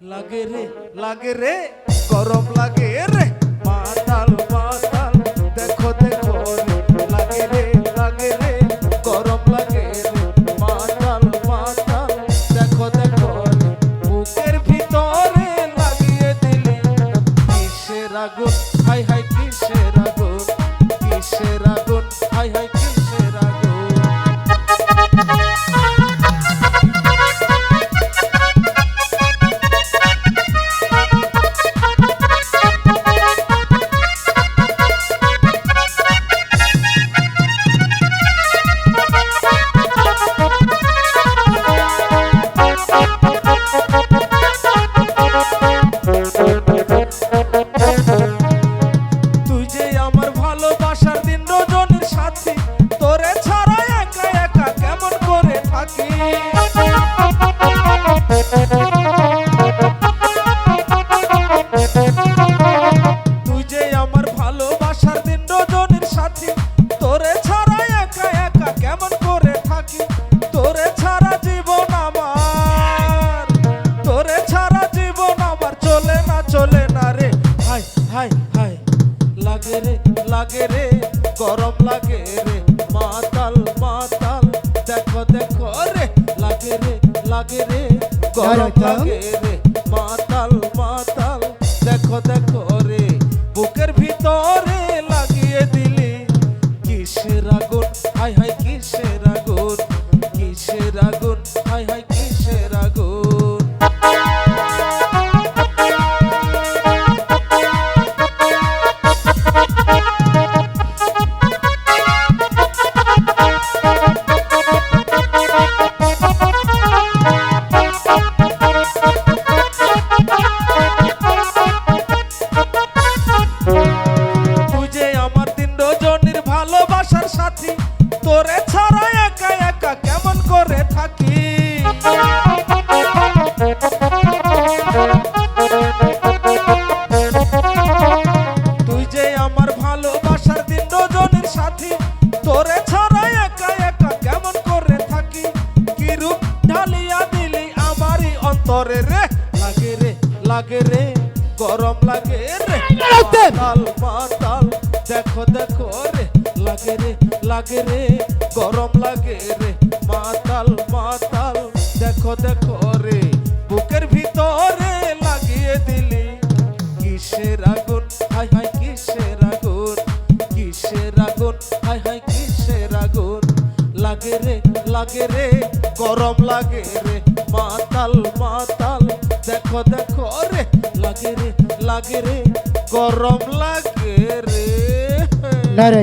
লাগে রে লাগে রে, গরম লাগে রে। মাতাল মাতাল দেখো দেখো লাগে রে লাগে রে, গরম লাগে মাতাল মাতাল দেখো দেখো বুকের ভিতরে লাগিয়ে দিলে। কিসের আগুন? হাই লাগে রে লাগে রে গরম লাগে রে। মাতাল মাতাল দেখো দেখো রে লাগে রে লাগে রে গরম লাগে রে। মাতাল মাতাল দেখো দেখো রে বুকের ভিতরে তুই যে আমার তিন রজনীর ভালোবাসার সাথী, তোরে ছাড়া একা একা কেমন করে থাকি? তুই যে আমার লাগে রে লাগে রে। গরম লাগে রে। মাতাল পাতাল দেখো দেখো রে লাগে রে লাগে রে গরম লাগে রে। মাতাল মাতাল দেখো দেখো লাগে রে লাগে রে, গরম লাগে রে। মাতাল মাতাল দেখো দেখো রে, লাগে রে লাগে রে, গরম লাগে রে। নারে